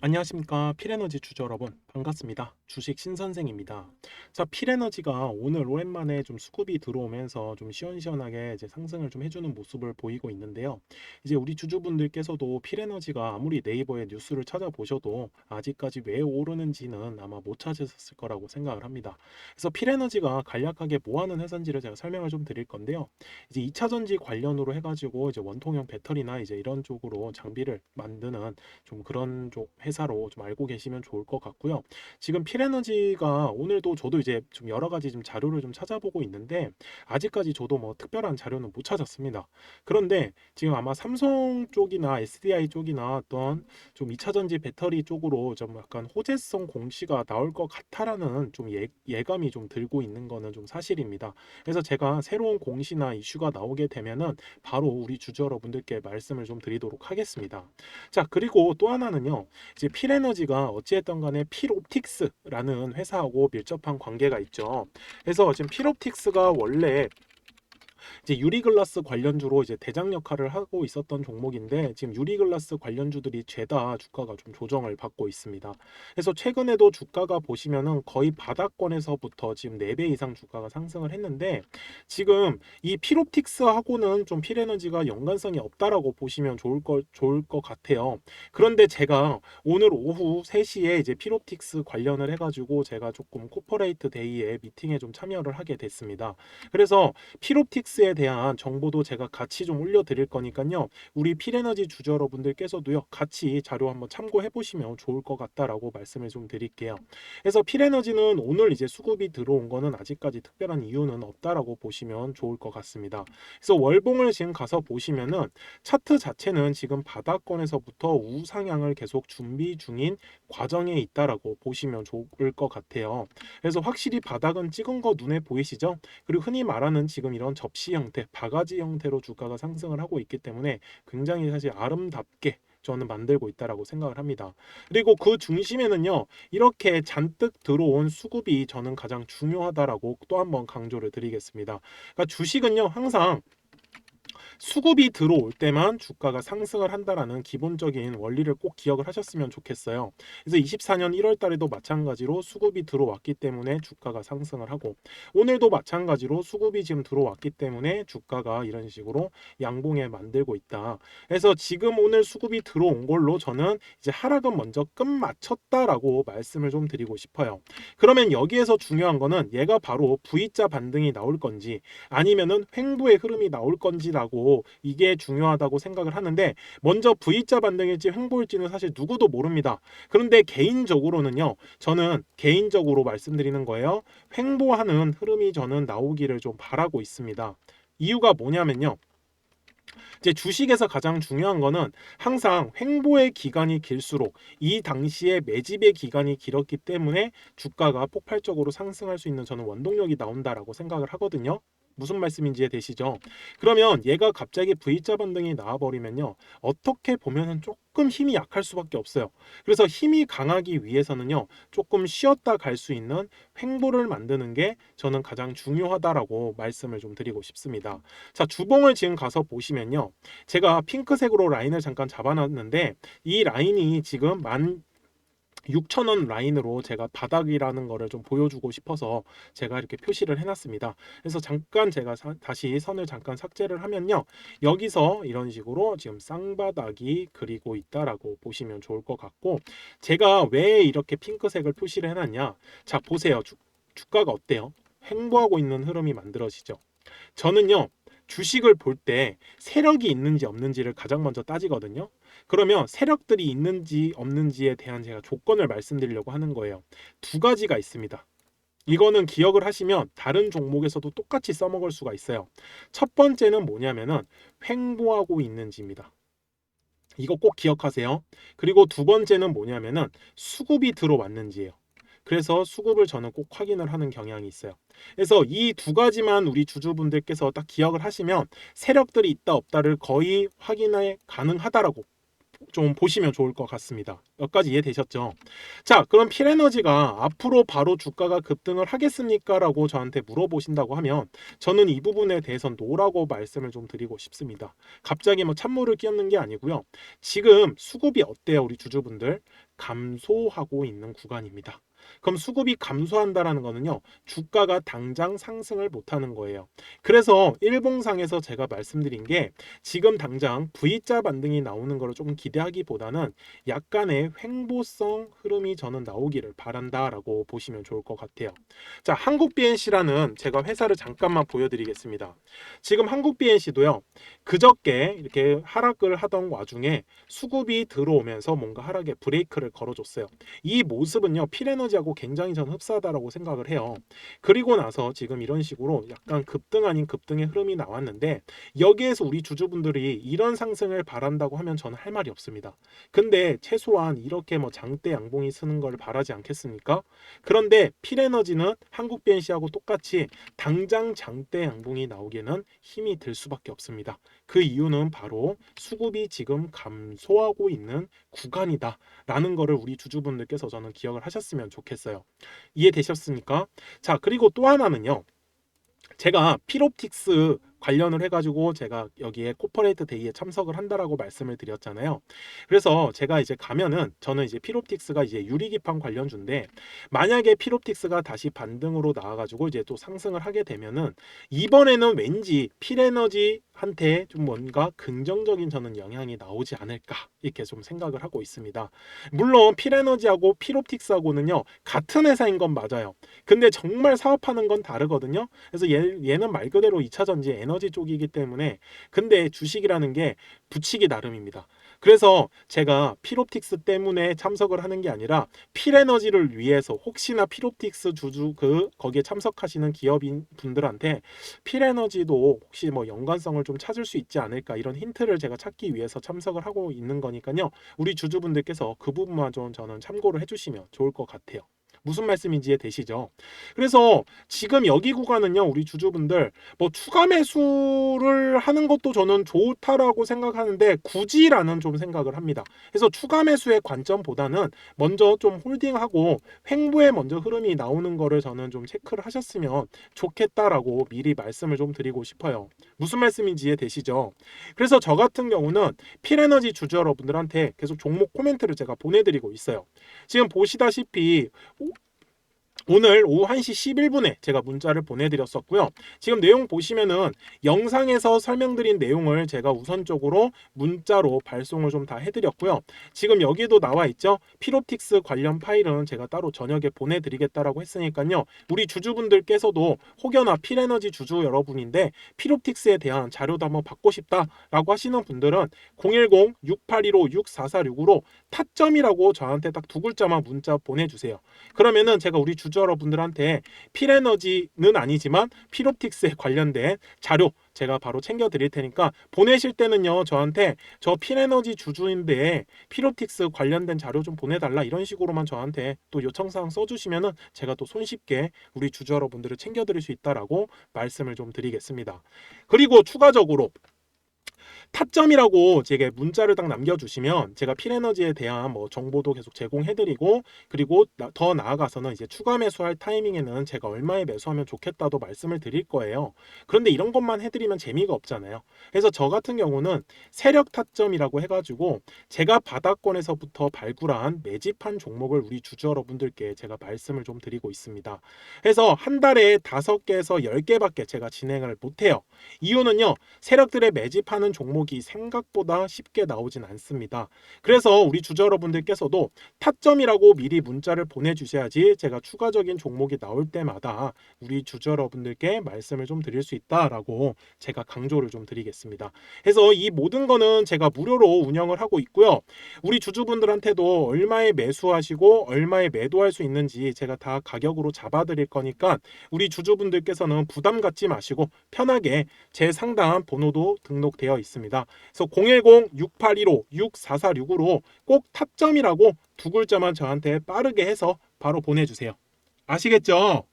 안녕하십니까. 필에너지 주주 여러분 반갑습니다. 주식 신선생입니다. 자 필에너지가 오늘 오랜만에 좀 수급이 들어오면서 좀 시원시원하게 이제 상승을 좀 해주는 모습을 보이고 있는데요. 이제 우리 주주분들께서도 필에너지가 아무리 네이버에 뉴스를 찾아보셔도 아직까지 왜 오르는지는 아마 못 찾으셨을 거라고 생각을 합니다. 그래서 필에너지가 간략하게 뭐하는 회사인지를 제가 설명을 좀 드릴 건데요. 이제 2차전지 관련으로 해가지고 이제 원통형 배터리나 이제 이런 쪽으로 장비를 만드는 좀 그런 쪽 회사로 좀 알고 계시면 좋을 것 같고요. 지금 필에너지가 오늘도 저도 이제 좀 여러 가지 좀 자료를 좀 찾아보고 있는데 아직까지 저도 뭐 특별한 자료는 못 찾았습니다. 그런데 지금 아마 삼성 쪽이나 SDI 쪽이나 어떤 좀 2차전지 배터리 쪽으로 좀 약간 호재성 공시가 나올 것 같아라는 좀 예, 예감이 좀 들고 있는 거는 좀 사실입니다. 그래서 제가 새로운 공시나 이슈가 나오게 되면은 바로 우리 주주 여러분들께 말씀을 좀 드리도록 하겠습니다. 자, 그리고 또 하나는요. 이제 필에너지가 어찌했던 간에 필옵틱스라는 회사하고 밀접한 관계가 있죠. 그래서 지금 필옵틱스가 원래 이제 유리글라스 관련주로 이제 대장 역할을 하고 있었던 종목인데 지금 유리글라스 관련주들이 죄다 주가가 좀 조정을 받고 있습니다. 그래서 최근에도 주가가 보시면은 거의 바닥권에서부터 지금 4배 이상 주가가 상승을 했는데 지금 이 필옵틱스하고는 좀 필에너지가 연관성이 없다라고 보시면 좋을 것 좋을 것 같아요. 그런데 제가 오늘 오후 3시에 이제 필옵틱스 관련을 해가지고 제가 조금 코퍼레이트 데이에 미팅에 좀 참여를 하게 됐습니다. 그래서 필옵틱스 에 대한 정보도 제가 같이 좀 올려드릴 거니까요. 우리 필에너지 주주 여러분들께서도요. 같이 자료 한번 참고해 보시면 좋을 것 같다라고 말씀을 좀 드릴게요. 그래서 필에너지는 오늘 이제 수급이 들어온 거는 아직까지 특별한 이유는 없다라고 보시면 좋을 것 같습니다. 그래서 월봉을 지금 가서 보시면은 차트 자체는 지금 바닥권에서부터 우상향을 계속 준비 중인 과정에 있다라고 보시면 좋을 것 같아요. 그래서 확실히 바닥은 찍은 거 눈에 보이시죠? 그리고 흔히 말하는 지금 이런 접시 형태, 바가지 형태로 주가가 상승을 하고 있기 때문에 굉장히 사실 아름답게 저는 만들고 있다라고 생각을 합니다. 그리고 그 중심에는요, 이렇게 잔뜩 들어온 수급이 저는 가장 중요하다라고 또 한번 강조를 드리겠습니다. 그러니까 주식은요, 항상 수급이 들어올 때만 주가가 상승을 한다라는 기본적인 원리를 꼭 기억을 하셨으면 좋겠어요. 그래서 24년 1월 달에도 마찬가지로 수급이 들어왔기 때문에 주가가 상승을 하고 오늘도 마찬가지로 수급이 지금 들어왔기 때문에 주가가 이런 식으로 양봉에 만들고 있다. 그래서 지금 오늘 수급이 들어온 걸로 저는 이제 하락은 먼저 끝마쳤다라고 말씀을 좀 드리고 싶어요. 그러면 여기에서 중요한 거는 얘가 바로 V자 반등이 나올 건지 아니면은 횡보의 흐름이 나올 건지라고 이게 중요하다고 생각을 하는데 먼저 V자 반등일지 횡보일지는 사실 누구도 모릅니다. 그런데 개인적으로는요. 저는 개인적으로 말씀드리는 거예요. 횡보하는 흐름이 저는 나오기를 좀 바라고 있습니다. 이유가 뭐냐면요. 이제 주식에서 가장 중요한 거는 항상 횡보의 기간이 길수록 이 당시에 매집의 기간이 길었기 때문에 주가가 폭발적으로 상승할 수 있는 저는 원동력이 나온다라고 생각을 하거든요. 무슨 말씀인지 이해되시죠? 그러면 얘가 갑자기 V자 반등이 나와버리면요. 어떻게 보면은 조금 힘이 약할 수밖에 없어요. 그래서 힘이 강하기 위해서는요. 조금 쉬었다 갈 수 있는 횡보를 만드는 게 저는 가장 중요하다라고 말씀을 좀 드리고 싶습니다. 자, 주봉을 지금 가서 보시면요. 제가 핑크색으로 라인을 잠깐 잡아놨는데 이 라인이 지금 만 6,000원 라인으로 제가 바닥이라는 거를 좀 보여주고 싶어서 제가 이렇게 표시를 해놨습니다. 그래서 잠깐 제가 사, 다시 선을 잠깐 삭제를 하면요. 여기서 이런 식으로 지금 쌍바닥이 그리고 있다라고 보시면 좋을 것 같고 제가 왜 이렇게 핑크색을 표시를 해놨냐. 자 보세요. 주, 주가가 어때요? 횡보하고 있는 흐름이 만들어지죠. 저는요. 주식을 볼 때 세력이 있는지 없는지를 가장 먼저 따지거든요. 그러면 세력들이 있는지 없는지에 대한 제가 조건을 말씀드리려고 하는 거예요. 두 가지가 있습니다. 이거는 기억을 하시면 다른 종목에서도 똑같이 써먹을 수가 있어요. 첫 번째는 뭐냐면은 횡보하고 있는지입니다. 이거 꼭 기억하세요. 그리고 두 번째는 뭐냐면은 수급이 들어왔는지예요. 그래서 수급을 저는 꼭 확인을 하는 경향이 있어요. 그래서 이 두 가지만 우리 주주분들께서 딱 기억을 하시면 세력들이 있다 없다를 거의 확인에 가능하다라고 좀 보시면 좋을 것 같습니다. 여기까지 이해되셨죠? 자, 그럼 필에너지가 앞으로 바로 주가가 급등을 하겠습니까? 라고 저한테 물어보신다고 하면 저는 이 부분에 대해서는 노라고 말씀을 좀 드리고 싶습니다. 갑자기 뭐 찬물을 끼얹는 게 아니고요. 지금 수급이 어때요, 우리 주주분들? 감소하고 있는 구간입니다. 그럼 수급이 감소한다라는 거는요. 주가가 당장 상승을 못 하는 거예요. 그래서 일봉상에서 제가 말씀드린 게 지금 당장 V자 반등이 나오는 거를 조금 기대하기보다는 약간의 횡보성 흐름이 저는 나오기를 바란다라고 보시면 좋을 것 같아요. 자, 한국 BNC라는 제가 회사를 잠깐만 보여드리겠습니다. 지금 한국 BNC도요. 그저께 이렇게 하락을 하던 와중에 수급이 들어오면서 뭔가 하락에 브레이크를 걸어줬어요. 이 모습은요. 필에너지 하고 굉장히 저는 흡사하다라고 생각을 해요. 그리고 나서 지금 이런 식으로 약간 급등 아닌 급등의 흐름이 나왔는데 여기에서 우리 주주분들이 이런 상승을 바란다고 하면 저는 할 말이 없습니다. 근데 최소한 이렇게 뭐 장대 양봉이 쓰는 걸 바라지 않겠습니까? 그런데 필에너지는 한국 BNC하고 똑같이 당장 장대 양봉이 나오기에는 힘이 들 수밖에 없습니다. 그 이유는 바로 수급이 지금 감소하고 있는 구간이다 라는 거를 우리 주주분들께서 저는 기억을 하셨으면 좋겠어요. 이해되셨습니까? 자, 그리고 또 하나는요. 제가 필옵틱스 관련을 해가지고 제가 여기에 코퍼레이트 데이에 참석을 한다라고 말씀을 드렸잖아요. 그래서 제가 이제 가면은 저는 이제 필옵틱스가 이제 유리기판 관련주인데 만약에 필옵틱스가 다시 반등으로 나와가지고 이제 또 상승을 하게 되면은 이번에는 왠지 필에너지한테 좀 뭔가 긍정적인 저는 영향이 나오지 않을까 이렇게 좀 생각을 하고 있습니다. 물론 필에너지하고 필옵틱스하고는요 같은 회사인 건 맞아요. 근데 정말 사업하는 건 다르거든요. 그래서 얘, 얘는 말 그대로 2차 전지 에너지 쪽이기 때문에 근데 주식이라는 게 붙이기 나름입니다. 그래서 제가 필옵틱스 때문에 참석을 하는 게 아니라 필에너지를 위해서 혹시나 필옵틱스 주주 그 거기에 참석하시는 기업인 분들한테 필에너지도 혹시 뭐 연관성을 좀 찾을 수 있지 않을까 이런 힌트를 제가 찾기 위해서 참석을 하고 있는 거니까요. 우리 주주분들께서 그 부분만 좀 저는 참고를 해주시면 좋을 것 같아요. 무슨 말씀인지 이해되시죠? 그래서 지금 여기 구간은요, 우리 주주분들 뭐 추가 매수를 하는 것도 저는 좋다라고 생각하는데 굳이라는 좀 생각을 합니다. 그래서 추가 매수의 관점보다는 먼저 좀 홀딩하고 횡보에 먼저 흐름이 나오는 거를 저는 좀 체크를 하셨으면 좋겠다라고 미리 말씀을 좀 드리고 싶어요. 무슨 말씀인지 이해되시죠? 그래서 저 같은 경우는 필에너지 주주 여러분들한테 계속 종목 코멘트를 제가 보내드리고 있어요. 지금 보시다시피 오늘 오후 1시 11분에 제가 문자를 보내드렸었고요. 지금 내용 보시면은 영상에서 설명드린 내용을 제가 우선적으로 문자로 발송을 좀 다 해드렸고요. 지금 여기도 나와 있죠. 필옵틱스 관련 파일은 제가 따로 저녁에 보내드리겠다라고 했으니까요. 우리 주주분들께서도 혹여나 필에너지 주주 여러분인데 필옵틱스에 대한 자료도 한번 받고 싶다라고 하시는 분들은 010-6815-6446으로 타점이라고 저한테 딱 두 글자만 문자 보내주세요. 그러면은 제가 우리 주주 여러분들한테 필에너지는 아니지만 필옵틱스에 관련된 자료 제가 바로 챙겨 드릴 테니까 보내실 때는요 저한테 저 필에너지 주주인데 필옵틱스 관련된 자료 좀 보내달라 이런 식으로만 저한테 또 요청사항 써주시면은 제가 또 손쉽게 우리 주주 여러분들을 챙겨 드릴 수 있다라고 말씀을 좀 드리겠습니다. 그리고 추가적으로 타점이라고 제게 문자를 딱 남겨주시면 제가 필에너지에 대한 뭐 정보도 계속 제공해드리고 그리고 나, 더 나아가서는 이제 추가 매수할 타이밍에는 제가 얼마에 매수하면 좋겠다도 말씀을 드릴 거예요. 그런데 이런 것만 해드리면 재미가 없잖아요. 그래서 저 같은 경우는 세력 타점이라고 해가지고 제가 바닥권에서부터 발굴한 매집한 종목을 우리 주주 여러분들께 제가 말씀을 좀 드리고 있습니다. 그래서 한 달에 다섯 개에서 열 개밖에 제가 진행을 못해요. 이유는요 세력들의 매집하는 종목 종목이 생각보다 쉽게 나오진 않습니다. 그래서 우리 주주 여러분들께서도 타점이라고 미리 문자를 보내주셔야지 제가 추가적인 종목이 나올 때마다 우리 주주 여러분들께 말씀을 좀 드릴 수 있다라고 제가 강조를 좀 드리겠습니다. 그래서 이 모든 거는 제가 무료로 운영을 하고 있고요. 우리 주주분들한테도 얼마에 매수하시고 얼마에 매도할 수 있는지 제가 다 가격으로 잡아드릴 거니까 우리 주주분들께서는 부담 갖지 마시고 편하게 제 상담 번호도 등록되어 있습니다. 그래서 010-6815-6446으로 꼭 타점이라고 두 글자만 저한테 빠르게 해서 바로 보내주세요. 아시겠죠?